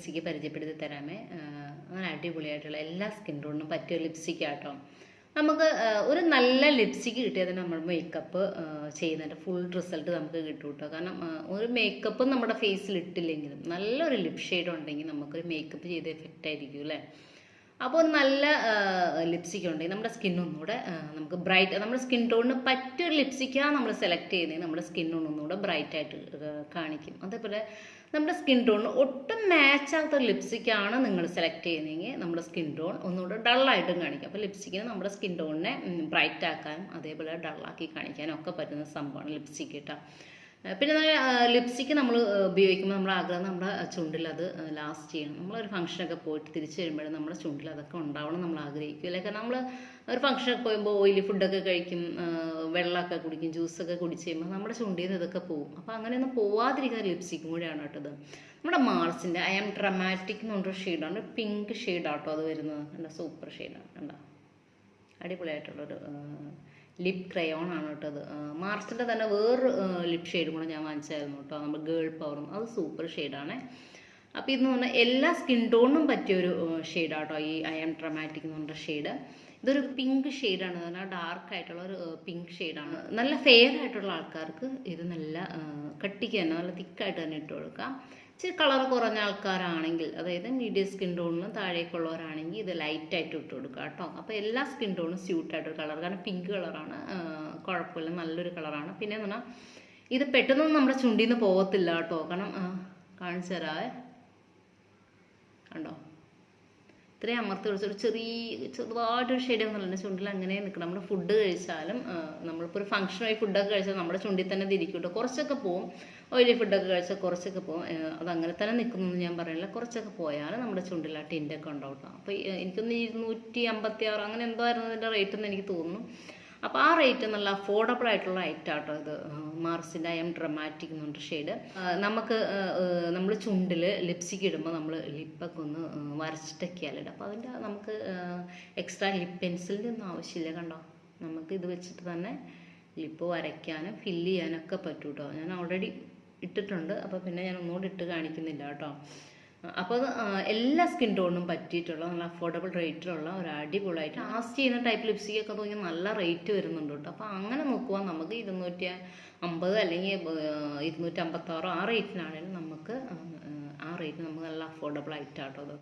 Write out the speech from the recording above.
Lipstick പരിചയപ്പെടുത്തി തരാമേ. അങ്ങനെ അടിപൊളിയായിട്ടുള്ള എല്ലാ സ്കിൻ ടോണിനും പറ്റിയ ലിപ്സ്റ്റിക്ക് ആട്ടോ. നമുക്ക് ഒരു നല്ല ലിപ്സ്റ്റിക്ക് കിട്ടിയാൽ തന്നെ നമ്മൾ മേക്കപ്പ് ചെയ്യുന്നതിന്റെ ഫുൾ റിസൾട്ട് നമുക്ക് കിട്ടും കേട്ടോ കാരണം ഒരു മേക്കപ്പും നമ്മുടെ ഫേസിൽ ഇട്ടില്ലെങ്കിലും നല്ലൊരു ലിപ് ഉണ്ടെങ്കിൽ നമുക്കൊരു മേക്കപ്പ് ചെയ്ത് എഫക്റ്റ് ആയിരിക്കും അല്ലേ? അപ്പോൾ നല്ല ലിപ്സ്റ്റിക് ഉണ്ടെങ്കിൽ നമ്മുടെ സ്കിന്നൊന്നുകൂടെ നമുക്ക് ബ്രൈറ്റ് നമ്മുടെ സ്കിൻ ടോണിന് പറ്റിയൊരു ലിപ്സ്റ്റിക്കാണ് നമ്മൾ സെലക്ട് ചെയ്യുന്നത് നമ്മുടെ സ്കിന്നൊന്നുകൂടെ ബ്രൈറ്റായിട്ട് കാണിക്കും. അതേപോലെ നമ്മുടെ സ്കിൻ ടോണിന് ഒട്ടും മാച്ച് ആകാത്ത ലിപ്സ്റ്റിക്കാണ് നിങ്ങൾ സെലക്ട് ചെയ്യുന്നതെങ്കിൽ നമ്മുടെ സ്കിൻ ടോൺ ഒന്നുകൂടെ ഡള്ളായിട്ടും കാണിക്കും. അപ്പോൾ ലിപ്സ്റ്റിക്കിന് നമ്മുടെ സ്കിൻ ടോണിനെ ബ്രൈറ്റ് ആക്കാനും അതേപോലെ ഡള്ളാക്കി കാണിക്കാനും ഒക്കെ പറ്റുന്ന സംഭവമാണ് ലിപ്സ്റ്റിക്ക് കേട്ടോ ഏഹ് നമ്മൾ ലിപ്സ്റ്റിക്ക് നമ്മൾ ഉപയോഗിക്കുമ്പോൾ നമ്മൾ ആഗ്രഹം നമ്മുടെ ചുണ്ടിൽ അത് ലാസ്റ്റ് ചെയ്യണം. നമ്മളൊരു ഫംഗ്ഷനൊക്കെ പോയിട്ട് തിരിച്ചു വരുമ്പോഴും നമ്മുടെ ചുണ്ടിൽ അതൊക്കെ ഉണ്ടാവണം നമ്മൾ ആഗ്രഹിക്കും. അല്ലെ? കാരണം നമ്മൾ ഒരു ഫംഗ്ഷനൊക്കെ പോകുമ്പോൾ ഓയിലി ഫുഡൊക്കെ കഴിക്കും വെള്ളമൊക്കെ കുടിക്കും ജ്യൂസൊക്കെ കുടിച്ച് കഴിയുമ്പോൾ നമ്മുടെ ചുണ്ടിൽ നിന്ന് ഇതൊക്കെ പോകും. അപ്പോൾ അങ്ങനെയൊന്നും പോവാതിരിക്കാൻ ലിപ്സ്റ്റിക്കും കൂടിയാണ് കേട്ടത് നമ്മുടെ മാർസിന്റെ ഐ ആം ഡ്രമാറ്റിക് എന്ന് പറഞ്ഞൊരു ഷെയ്ഡാണ് പിങ്ക് ഷെയ്ഡാട്ടോ അത് വരുന്നത്. കണ്ട സൂപ്പർ ഷെയ്ഡാണ് കണ്ടോ? അടിപൊളിയായിട്ടുള്ളൊരു ലിപ് ക്രയോൺ ആണ് കേട്ടോ അത് മാർച്ചിന്റെ തന്നെ വേറൊരു ലിപ് ഷെയ്ഡും കൂടെ ഞാൻ വാങ്ങിച്ചായിരുന്നു കേട്ടോ നമ്മുടെ ഗേൾ പവറും അത് സൂപ്പർ ഷെയ്ഡാണ് അപ്പോൾ ഇതെന്ന് പറഞ്ഞാൽ എല്ലാ സ്കിൻ ടോണിനും പറ്റിയൊരു കേട്ടോ. ഈ ഐ ആം ഡ്രമാറ്റിക് എന്ന് പറഞ്ഞ ഷെയ്ഡ് ഇതൊരു പിങ്ക് ഷെയ്ഡാണ് നല്ല ഡാർക്ക് ആയിട്ടുള്ള ഒരു പിങ്ക് ഷെയ്ഡാണ് നല്ല ഫെയർ ആയിട്ടുള്ള ആൾക്കാർക്ക് ഇത് നല്ല കട്ടിക്ക് തന്നെ നല്ല തിക്കായിട്ട് തന്നെ ഇട്ട് കൊടുക്കാം. ഇച്ചിരി കളർ കുറഞ്ഞ ആൾക്കാരാണെങ്കിൽ അതായത് മീഡിയം സ്കിൻ ടോണിന് താഴേക്കുള്ളവരാണെങ്കിൽ ഇത് ലൈറ്റായിട്ട് ഇട്ട് കൊടുക്കുക കേട്ടോ. അപ്പോൾ എല്ലാ സ്കിൻ ടോണും സ്യൂട്ടായിട്ടൊരു കളർ കാരണം പിങ്ക് കളറാണ് കുഴപ്പമില്ല. നല്ലൊരു കളറാണ് പിന്നെ എന്ന് പറഞ്ഞാൽ ഇത് പെട്ടെന്നൊന്നും നമ്മുടെ ചുണ്ടിന്ന് പോകത്തില്ല കേട്ടോ. കാരണം കാണിച്ചു തരാവേ. കണ്ടോ? ഇത്രയും അമർത്തി പിടിച്ചൊരു ചെറിയ ചെറുതായിട്ടൊരു ഷെയ്ഡ് ഒന്നുമില്ല ചുണ്ടിൽ അങ്ങനെ നിൽക്കണം. നമ്മൾ ഫുഡ് കഴിച്ചാലും നമ്മളിപ്പോൾ ഒരു ഫംഗ്ഷനായി ഫുഡൊക്കെ കഴിച്ചാൽ നമ്മുടെ ചുണ്ടിൽ തന്നെ തിരിക്കും കുറച്ചൊക്കെ പോവും. ഓയിലി ഫുഡൊക്കെ കഴിച്ചാൽ കുറച്ചൊക്കെ പോവും. അതങ്ങനെ തന്നെ നിൽക്കുന്നു ഞാൻ പറയില്ല കുറച്ചൊക്കെ പോയാൽ നമ്മുടെ ചുണ്ടിൽ ആ ടിന്റൊക്കെ ഉണ്ടാവും കേട്ടോ അപ്പോൾ എനിക്കൊന്ന് ഇരുന്നൂറ്റി അമ്പത്തി ആറ് അങ്ങനെ എന്തോ ആയിരുന്നു അതിന്റെ റേറ്റ് എന്ന് എനിക്ക് തോന്നുന്നു. അപ്പോൾ ആ റേറ്റ് നല്ല അഫോർഡബിൾ ആയിട്ടുള്ള ഐറ്റം ആട്ടോ ഇത്. മാർസിന്റെ ഐ എം ഡ്രമാറ്റിക് എന്ന് പറഞ്ഞ ഷെയ്ഡ് നമുക്ക് നമ്മൾ ചുണ്ടിൽ ലിപ്സ്റ്റിക് ഇടുമ്പോൾ നമ്മൾ ലിപ്പൊക്കെ ഒന്ന് ആ, വരച്ചിട്ടൊക്കെയല്ല അപ്പോൾ അതിന്റെ നമുക്ക് എക്സ്ട്രാ ലിപ്പ് പെൻസിലിന്റെ ഒന്നും ആവശ്യമില്ല കണ്ടോ? നമുക്ക് ഇത് വെച്ചിട്ട് തന്നെ ലിപ്പ് വരയ്ക്കാനും ഫില്ല് ചെയ്യാനൊക്കെ പറ്റും കേട്ടോ ഞാൻ ഓൾറെഡി ഇട്ടിട്ടുണ്ട്. അപ്പോൾ പിന്നെ ഞാൻ ഒന്നുകൂടി ഇട്ട് കാണിക്കുന്നില്ല കേട്ടോ. അപ്പോൾ എല്ലാ സ്കിൻ ടോണിനും പറ്റിയിട്ടുള്ള നല്ല അഫോർഡബിൾ റേറ്റിലുള്ള ഒരു അടിപൊളിയായിട്ട് ലാസ്റ്റ് ചെയ്യുന്ന ടൈപ്പ് ലിപ്സ്റ്റിക് ഒക്കെ തോന്നി നല്ല റേറ്റ് വരുന്നുണ്ട് കേട്ടോ അപ്പോൾ അങ്ങനെ നോക്കുവാൻ നമുക്ക് ഇരുന്നൂറ്റി അമ്പത് അല്ലെങ്കിൽ ഇരുന്നൂറ്റി അമ്പത്താറോ ആ റേറ്റിനാണെങ്കിലും നമുക്ക് ആ, ആ റേറ്റ് നമുക്ക് നല്ല അഫോർഡബിൾ ആയിട്ടാട്ടോ അത്